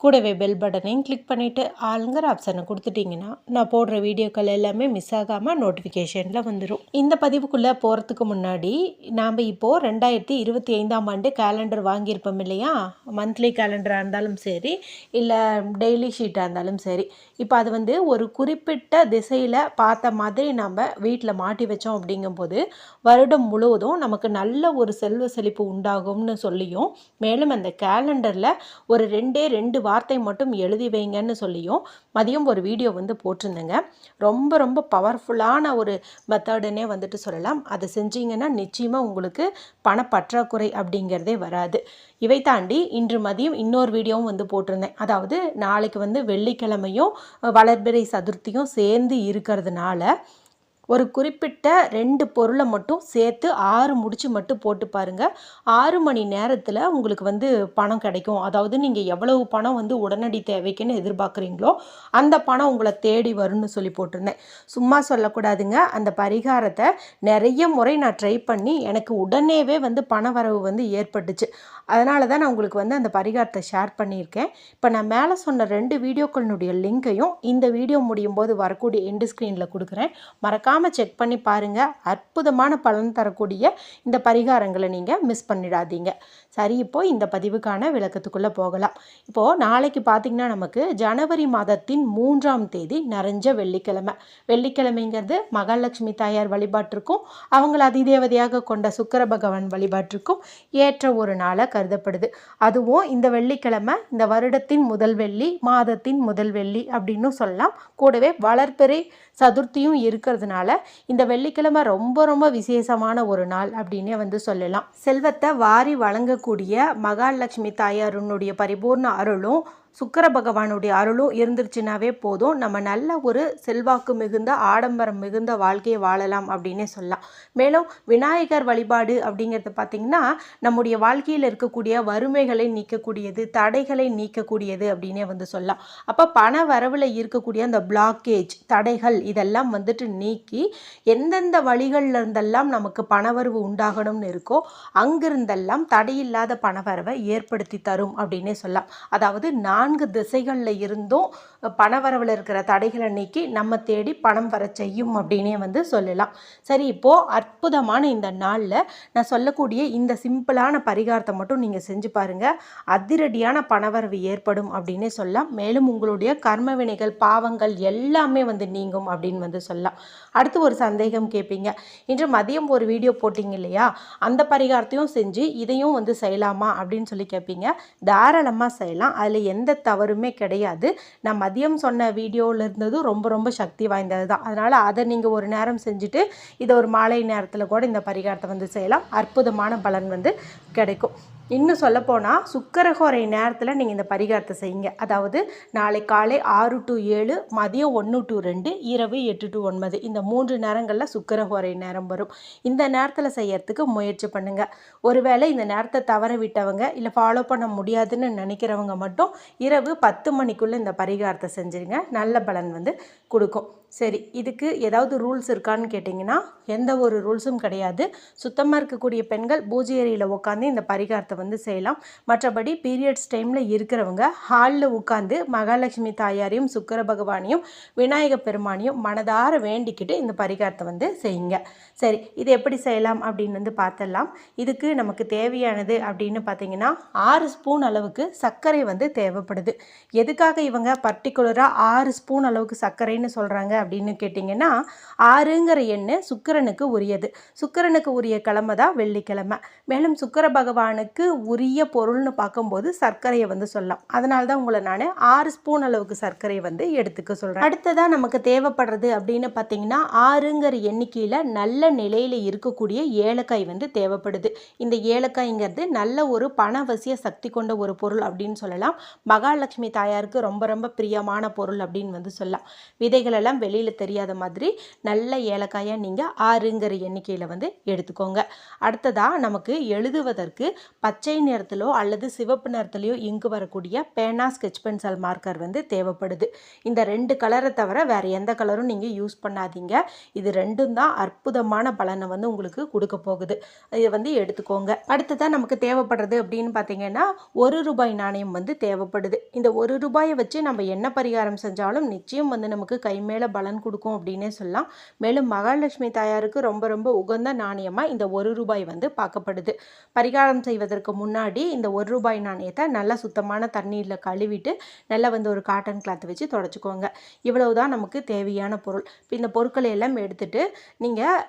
கூடவே பெல் பட்டனையும் கிளிக் பண்ணிவிட்டு ஆளுங்கிற ஆப்ஷனை கொடுத்துட்டிங்கன்னா நான் போடுற வீடியோக்கள் எல்லாமே மிஸ் ஆகாமல் நோட்டிஃபிகேஷனில் வந்துடும் இந்த பதிவுக்குள்ளே போகிறதுக்கு முன்னாடி நாம் இப்போது ரெண்டாயிரத்தி இருபத்தி ஐந்தாம் ஆண்டு கேலண்டர் வாங்கியிருப்போம் இல்லையா? மந்த்லி கேலண்டராக இருந்தாலும் சரி இல்லை டெய்லி ஷீட்டாக இருந்தாலும் சரி. இப்போ அது வந்து ஒரு குறிப்பிட்ட திசையில் பார்த்த மாதிரி நம்ம வீட்டில் மாட்டி வச்சோம் அப்படிங்கும்போது வருடம் முழுவதும் நமக்கு நல்ல ஒரு செல்வ செழிப்பு உண்டாகும்னு சொல்லியும் மேலும் அந்த கேலண்டரில் ஒரு ரெண்டே ரெண்டு வார்த்தை மட்டும் எழுதி வைங்கன்னு சொல்லியும் மதியம் ஒரு வீடியோ வந்து போட்டிருந்தேங்க. ரொம்ப ரொம்ப பவர்ஃபுல்லான ஒரு மெத்தடுன்னே வந்துட்டு சொல்லலாம். அதை செஞ்சீங்கன்னா நிச்சயமாக உங்களுக்கு பணப்பற்றாக்குறை அப்படிங்கிறதே வராது. இவை தாண்டி இன்று மதியம் இன்னொரு வீடியோவும் வந்து போட்டிருந்தேன். அதாவது நாளைக்கு வந்து வெள்ளிக்கிழமையும் வளர்பிறை சதுர்த்தியும் சேர்ந்து இருக்கிறதுனால ஒரு குறிப்பிட்ட ரெண்டு பொருளை மட்டும் சேர்த்து ஆறு முடிச்சு மட்டும் போட்டு பாருங்கள் ஆறு மணி நேரத்தில் உங்களுக்கு வந்து பணம் கிடைக்கும். அதாவது நீங்கள் எவ்வளவு பணம் வந்து உடனடி தேவைக்குன்னு எதிர்பார்க்குறீங்களோ அந்த பணம் உங்களை தேடி வரும்னு சொல்லி போட்டிருந்தேன். சும்மா சொல்லக்கூடாதுங்க. அந்த பரிகாரத்தை நிறைய முறை நான் ட்ரை பண்ணி எனக்கு உடனேவே வந்து பண வரவு வந்து ஏற்பட்டுச்சு. அதனால தான் நான் உங்களுக்கு வந்து அந்த பரிகாரத்தை ஷேர் பண்ணியிருக்கேன். இப்போ நான் மேலே சொன்ன ரெண்டு வீடியோக்களினுடைய லிங்கையும் இந்த வீடியோ முடியும் போது வரக்கூடிய எண்டு ஸ்க்ரீனில் கொடுக்குறேன். மறக்காமல் செக் பண்ணி பாருங்கள் அற்புதமான பலன் தரக்கூடிய இந்த பரிகாரங்களை நீங்கள் மிஸ் பண்ணிடாதீங்க. சரி இப்போ இந்த பதிவுக்கான விளக்கத்துக்குள்ளே போகலாம். இப்போது நாளைக்கு பார்த்திங்கன்னா நமக்கு ஜனவரி மாதத்தின் மூன்றாம் தேதி நிறைஞ்ச வெள்ளிக்கிழமை. வெள்ளிக்கிழமைங்கிறது மகாலட்சுமி தாயார் வழிபாட்டிற்கும் அவங்கள அதிதேவதையாக கொண்ட சுக்கர பகவான் வழிபாட்டிற்கும் ஏற்ற ஒரு நாளாக கருதப்படுது. அதுவும் இந்த வெள்ளிக்கிழமை இந்த வருடத்தின் முதல் வெள்ளி மாதத்தின் முதல் வெள்ளி அப்படின்னு சொல்லலாம். கூடவே வளர்ப்பெறை சதுர்த்தியும் இருக்கிறதுனால இந்த வெள்ளிக்கிழமை ரொம்ப ரொம்ப விசேஷமான ஒரு நாள் அப்படின்னே வந்து சொல்லலாம். செல்வத்தை வாரி வழங்கக்கூடிய மகாலட்சுமி தாயாருனுடைய பரிபூர்ண அருளும் சுக்கர பகவானுடைய அருளும் இருந்துருச்சுனாவே போதும். நம்ம நல்ல ஒரு செல்வாக்கு மிகுந்த ஆடம்பரம் மிகுந்த வாழ்க்கையை வாழலாம் அப்படின்னே சொல்லலாம். மேலும் விநாயகர் வழிபாடு அப்படிங்கிறது பார்த்திங்கன்னா நம்முடைய வாழ்க்கையில் இருக்கக்கூடிய வறுமைகளை நீக்கக்கூடியது தடைகளை நீக்கக்கூடியது அப்படின்னே வந்து சொல்லலாம். அப்போ பண வரவில் இருக்கக்கூடிய அந்த பிளாக்கேஜ் தடைகள் இதெல்லாம் வந்துட்டு நீக்கி எந்தெந்த வழிகளில் இருந்தெல்லாம் நமக்கு பணவரவு உண்டாகணும்னு இருக்கோ அங்கிருந்தெல்லாம் தடையில்லாத பணவரவை ஏற்படுத்தி தரும் அப்படின்னே சொல்லலாம். அதாவது நான் நான்கு திசைகளில் இருந்தும் பணவரவில் இருக்கிற தடைகளை நீக்கி நம்ம தேடி பணம் வர செய்யும் அப்படின்னே வந்து சொல்லலாம். சரி இப்போது அற்புதமான இந்த நாளில் நான் சொல்லக்கூடிய இந்த சிம்பிளான பரிகாரத்தை மட்டும் நீங்கள் செஞ்சு பாருங்கள் அதிரடியான பணவரவு ஏற்படும் அப்படின்னே சொல்லலாம். மேலும் உங்களுடைய கர்ம வினைகள் பாவங்கள் எல்லாமே வந்து நீங்கும் அப்படின்னு வந்து சொல்லலாம். அடுத்து ஒரு சந்தேகம் கேட்பீங்க இன்று மதியம் ஒரு வீடியோ போட்டிங்க இல்லையா? அந்த பரிகாரத்தையும் செஞ்சு இதையும் வந்து செய்யலாமா அப்படின்னு சொல்லி கேட்பீங்க தாராளமாக செய்யலாம். அதில் எந்த தவறுமே கிடையாது. நான் மதியம் சொன்ன வீடியோவில் இருந்ததும் ரொம்ப ரொம்ப சக்தி வாய்ந்தது தான். அதனால் அதை நீங்கள் ஒரு நேரம் செஞ்சுட்டு இதை ஒரு மாலை நேரத்தில் கூட இந்த பரிகாரத்தை வந்து செய்யலாம். அற்புதமான பலன் வந்து கிடைக்கும். இன்னும் சொல்லப்போனால் சுக்கரகோரை நேரத்தில் நீங்கள் இந்த பரிகாரத்தை செய்யுங்க. அதாவது நாளை காலை ஆறு டு ஏழு மதியம் ஒன்று டு ரெண்டு இரவு எட்டு டு ஒன்பது. இந்த மூன்று நேரங்களில் சுக்கரகோரை நேரம் வரும். இந்த நேரத்தில் செய்யறதுக்கு முயற்சி பண்ணுங்கள் ஒருவேளை இந்த நேரத்தை தவற விட்டவங்க இல்லை ஃபாலோ பண்ண முடியாதுன்னு நினைக்கிறவங்க மட்டும் இரவு பத்து மணிக்குள்ளே இந்த பரிகாரத்தை செஞ்சுருங்க. நல்ல பலன் வந்து கொடுக்கும். சரி இதுக்கு ஏதாவது ரூல்ஸ் இருக்கான்னு கேட்டிங்கன்னா எந்த ஒரு ரூல்ஸும் கிடையாது. சுத்தமாக இருக்கக்கூடிய பெண்கள் பூஜை ஏரியில் உட்காந்து இந்த பரிகாரத்தை வந்து செய்யலாம். மற்றபடி பீரியட்ஸ் டைமில் இருக்கிறவங்க ஹாலில் உட்காந்து மகாலட்சுமி தாயாரையும் சுக்கர பகவானையும் விநாயக பெருமானையும் மனதார வேண்டிக்கிட்டு இந்த பரிகாரத்தை வந்து செய்யுங்க. சரி இது எப்படி செய்யலாம் அப்படின்னு வந்து பார்த்துடலாம் இதுக்கு நமக்கு தேவையானது அப்படின்னு பார்த்தீங்கன்னா ஆறு ஸ்பூன் அளவுக்கு சர்க்கரை வந்து தேவைப்படுது. எதுக்காக இவங்க பர்டிகுலராக ஆறு ஸ்பூன் அளவுக்கு சர்க்கரைன்னு சொல்கிறாங்க அப்படின்னு கேட்டிங்கன்னா ஆறுங்கிற எண்ணு சுக்கிரனுக்கு உரியது. சுக்கிரனுக்கு உரிய கிழமை தான் வெள்ளிக்கிழமை. மேலும் சுக்கிர பகவானுக்கு உரிய பொருள்னு பார்க்கும்போது சர்க்கரையை வந்து சொல்லலாம். அதனால தான் உங்களை நான் ஆறு ஸ்பூன் அளவுக்கு சர்க்கரையை வந்து எடுத்துக்க சொல்கிறேன் அடுத்ததாக நமக்கு தேவைப்படுறது அப்படின்னு பார்த்தீங்கன்னா ஆறுங்கிற எண்ணிக்கையில் நல்ல நிலையில் இருக்கக்கூடிய ஏலக்காய் வந்து தேவைப்படுது. இந்த ஏலக்காய்ங்கிறது நல்ல ஒரு பணவசிய சக்தி கொண்ட ஒரு பொருள் அப்படின்னு சொல்லலாம். மகாலட்சுமி தாயாருக்கு ரொம்ப ரொம்ப பிரியமான பொருள் அப்படின்னு வந்து சொல்லலாம். விதைகளெல்லாம் வெளியில் தெரியாத மாதிரி நல்ல ஏலக்காயாக நீங்கள் ஆறுங்கிற எண்ணிக்கையில் வந்து எடுத்துக்கோங்க. அடுத்ததாக நமக்கு எழுதுவதற்கு பச்சை நிறத்திலோ அல்லது சிவப்பு நிறத்துலையோ இங்கு வரக்கூடிய பேனா ஸ்கெச் பென்சில் மார்க்கர் வந்து தேவைப்படுது. இந்த ரெண்டு கலரை தவிர வேறு எந்த கலரும் நீங்கள் யூஸ் பண்ணாதீங்க. இது ரெண்டும் தான் அற்புதமான பலனை வந்து உங்களுக்கு கொடுக்க போகுது. இதை வந்து எடுத்துக்கோங்க. அடுத்ததாக நமக்கு தேவைப்படுறது அப்படின்னு பார்த்தீங்கன்னா ஒரு ரூபாய் நாணயம் வந்து தேவைப்படுது. இந்த ஒரு ரூபாயை வச்சு நம்ம என்ன பரிகாரம் செஞ்சாலும் நிச்சயம் வந்து நமக்கு கை மேலே பலன் கொடுக்கும் அப்படின்னே சொல்லலாம். மேலும் மகாலட்சுமி தாயாருக்கு ரொம்ப ரொம்ப உகந்த நாணயமாக இந்த ஒரு ரூபாய் வந்து பார்க்கப்படுது. பரிகாரம் செய்வதற்கு முன்னாடி இந்த ஒரு ரூபாய் நாணயத்தை நல்லா சுத்தமான தண்ணீரில் கழுவிட்டு நல்லா வந்து ஒரு காட்டன் கிளாத் வச்சு தொடச்சிக்கோங்க. இவ்வளவு தான் நமக்கு தேவையான பொருள். இப்போ இந்த பொருட்களை எல்லாம் எடுத்துட்டு நீங்கள்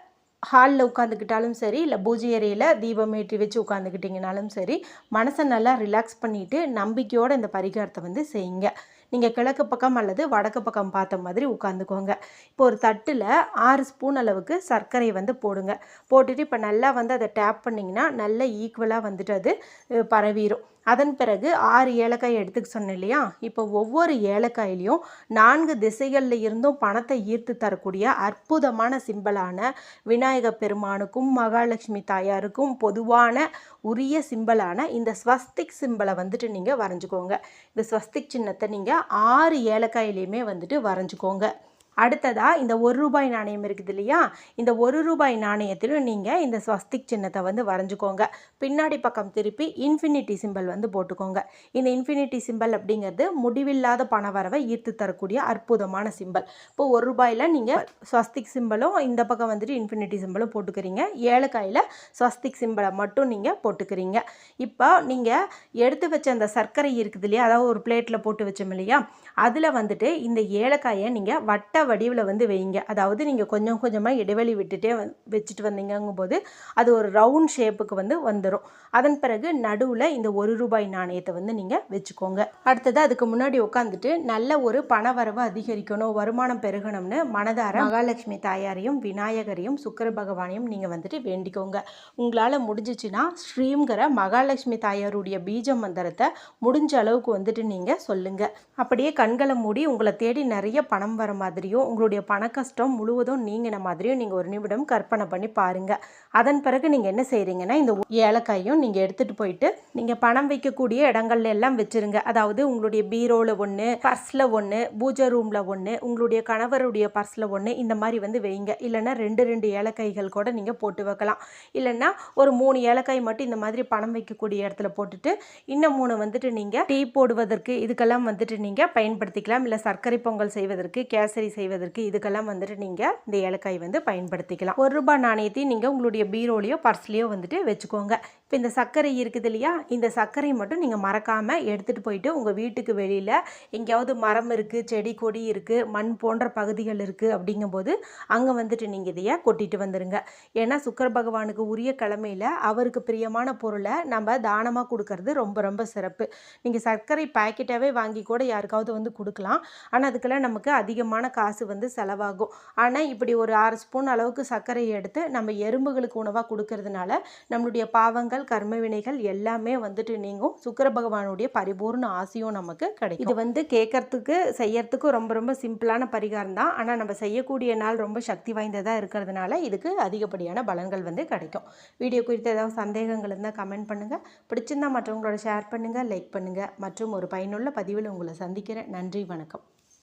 ஹாலில் உட்காந்துக்கிட்டாலும் சரி இல்லை பூஜை அறையில் தீபம் ஏற்றி வச்சு உட்காந்துக்கிட்டிங்கனாலும் சரி மனசை நல்லா ரிலாக்ஸ் பண்ணிவிட்டு நம்பிக்கையோடு இந்த பரிகாரத்தை வந்து செய்யுங்க. நீங்கள் கிழக்கு பக்கம் அல்லது வடக்கு பக்கம் பார்த்த மாதிரி உட்காந்துக்கோங்க இப்போ ஒரு தட்டில் ஆறு ஸ்பூன் அளவுக்கு சர்க்கரை வந்து போடுங்க. போட்டுட்டு இப்போ நல்லா வந்து அதை டேப் பண்ணிங்கன்னா நல்ல ஈக்குவலாக வந்துட்டு அது பரவிடும் அதன் பிறகு ஆறு ஏலக்காய் எடுத்துக்க சொன்னேன் இல்லையா? இப்போ ஒவ்வொரு ஏலக்காயிலையும் நான்கு திசைகளில் இருந்தும் பணத்தை ஈர்த்து தரக்கூடிய அற்புதமான சிம்பலான விநாயக பெருமானுக்கும் மகாலட்சுமி தாயாருக்கும் பொதுவான உரிய சிம்பலான இந்த ஸ்வஸ்திக் சிம்பலை வந்துட்டு நீங்கள் வரைஞ்சிக்கோங்க. இந்த ஸ்வஸ்திக் சின்னத்தை நீங்கள் ஆறு ஏலக்காயிலையுமே வந்துட்டு வரைஞ்சிக்கோங்க. அடுத்ததாக இந்த ஒரு ரூபாய் நாணயம் இருக்குது இல்லையா? இந்த ஒரு ரூபாய் நாணயத்திலும் நீங்கள் இந்த ஸ்வஸ்திக் சின்னத்தை வந்து வரைஞ்சிக்கோங்க. பின்னாடி பக்கம் திருப்பி இன்ஃபினிட்டி சிம்பல் வந்து போட்டுக்கோங்க. இந்த இன்ஃபினிட்டி சிம்பல் அப்படிங்கிறது முடிவில்லாத பண வரவை ஈர்த்து தரக்கூடிய அற்புதமான சிம்பல். இப்போ ஒரு ரூபாயில் நீங்கள் ஸ்வஸ்திக் சிம்பலும் இந்த பக்கம் வந்துட்டு இன்ஃபினிட்டி சிம்பலும் போட்டுக்கிறீங்க. ஏலக்காயில் ஸ்வஸ்திக் சிம்பலை மட்டும் நீங்கள் போட்டுக்கிறீங்க. இப்போ நீங்கள் எடுத்து வச்ச அந்த சர்க்கரை இருக்குது இல்லையா? அதாவது ஒரு பிளேட்டில் போட்டு வச்சோம் இல்லையா? அதில் வந்துட்டு இந்த ஏலக்காயை நீங்கள் வட்ட வடிவில் வந்து வைங்க. அதாவது நீங்கள் கொஞ்சம் கொஞ்சமாக இடைவெளி விட்டுட்டே வச்சுட்டு வச்சுட்டு வந்தீங்கங்கும்போது அது ஒரு ரவுண்ட் ஷேப்புக்கு வந்து வந்துடும் அதன் பிறகு நடுவில் இந்த ஒரு ரூபாய் நாணயத்தை வந்து நீங்கள் வச்சுக்கோங்க. அடுத்தது அதுக்கு முன்னாடி உட்காந்துட்டு நல்ல ஒரு பண வரவு அதிகரிக்கணும் வருமானம் பெருகணும்னு மனதார மகாலட்சுமி தாயாரையும் விநாயகரையும் சுக்கர பகவானையும் நீங்கள் வந்துட்டு வேண்டிக்கோங்க. உங்களால் முடிஞ்சிச்சுன்னா ஸ்ரீங்கிற மகாலட்சுமி தாயாருடைய பீஜ மந்திரத்தை முடிஞ்ச அளவுக்கு வந்துட்டு நீங்கள் சொல்லுங்கள் அப்படியே கண்களை மூடி உங்களை தேடி நிறைய பணம் வர மாதிரி மாதிரியும் உங்களுடைய பண கஷ்டம் முழுவதும் நீங்கின மாதிரியும் நீங்கள் ஒரு நிமிடம் கற்பனை பண்ணி பாருங்கள் அதன் பிறகு நீங்கள் என்ன செய்கிறீங்கன்னா இந்த ஏலக்காயும் நீங்கள் எடுத்துகிட்டு போயிட்டு நீங்கள் பணம் வைக்கக்கூடிய இடங்கள்ல எல்லாம் வச்சுருங்க. அதாவது உங்களுடைய பீரோவில் ஒன்று பர்ஸில் ஒன்று பூஜை ரூமில் ஒன்று உங்களுடைய கணவருடைய பர்ஸில் ஒன்று இந்த மாதிரி வந்து வைங்க. இல்லைன்னா ரெண்டு ரெண்டு ஏலக்காய்கள் கூட நீங்கள் போட்டு வைக்கலாம். இல்லைன்னா ஒரு மூணு ஏலக்காய் மட்டும் இந்த மாதிரி பணம் வைக்கக்கூடிய இடத்துல போட்டுட்டு இன்னும் மூணு வந்துட்டு நீங்கள் டீ போடுவதற்கு இதுக்கெல்லாம் வந்துட்டு நீங்கள் பயன்படுத்திக்கலாம். இல்லை சர்க்கரை பொங்கல் செய்வதற்கு கேசரி செய்வதற்கு இதுக்கெல்லாம் வந்துட்டு நீங்கள் இந்த ஏலக்காய் வந்து பயன்படுத்திக்கலாம். ஒரு ரூபாய் நாணயத்தையும் நீங்கள் உங்களுடைய பீரோலையோ பர்ஸ்லேயோ வந்துட்டு வச்சுக்கோங்க. இப்போ இந்த சர்க்கரை இருக்குது இல்லையா? இந்த சர்க்கரை மட்டும் நீங்கள் மறக்காமல் எடுத்துகிட்டு போயிட்டு உங்கள் வீட்டுக்கு வெளியில் எங்கேயாவது மரம் இருக்குது செடி கொடி இருக்குது மண் போன்ற பகுதிகள் இருக்குது அப்படிங்கும்போது அங்கே வந்துட்டு நீங்கள் இதையே கொட்டிட்டு வந்துடுங்க ஏன்னா சுக்கர பகவானுக்கு உரிய கிழமையில் அவருக்கு பிரியமான பொருளை நம்ம தானமாக கொடுக்கறது ரொம்ப ரொம்ப சிறப்பு. நீங்கள் சர்க்கரை பாக்கெட்டாகவே வாங்கி கூட யாருக்காவது வந்து கொடுக்கலாம். ஆனால் அதுக்கெல்லாம் நமக்கு அதிகமான காசு வந்து செலவாகும். ஆனால் இப்படி ஒரு ஆறு ஸ்பூன் அளவுக்கு சர்க்கரையை எடுத்து நம்ம எறும்புகளுக்கு உணவாக கொடுக்கறதுனால நம்மளுடைய பாவங்கள் கர்ம வினைகள் எல்லாமே வந்துட்டு நீங்கும். சுக்கர பகவானுடைய பரிபூர்ண ஆசையும் நமக்கு கிடைக்கும். இது வந்து கேட்கறதுக்கு செய்யறதுக்கு ரொம்ப ரொம்ப சிம்பிளான பரிகாரம் தான். ஆனால் நம்ம செய்யக்கூடிய நாள் ரொம்ப சக்தி வாய்ந்ததாக இருக்கிறதுனால இதுக்கு அதிகப்படியான பலன்கள் வந்து கிடைக்கும். வீடியோ குறித்து ஏதாவது சந்தேகங்கள் இருந்தால் கமெண்ட் பண்ணுங்கள் பிடிச்சிருந்தா மற்றவங்களோட ஷேர் பண்ணுங்கள் லைக் பண்ணுங்கள் மற்றும் ஒரு பயனுள்ள பதிவில் உங்களை சந்திக்கிறேன். நன்றி வணக்கம்.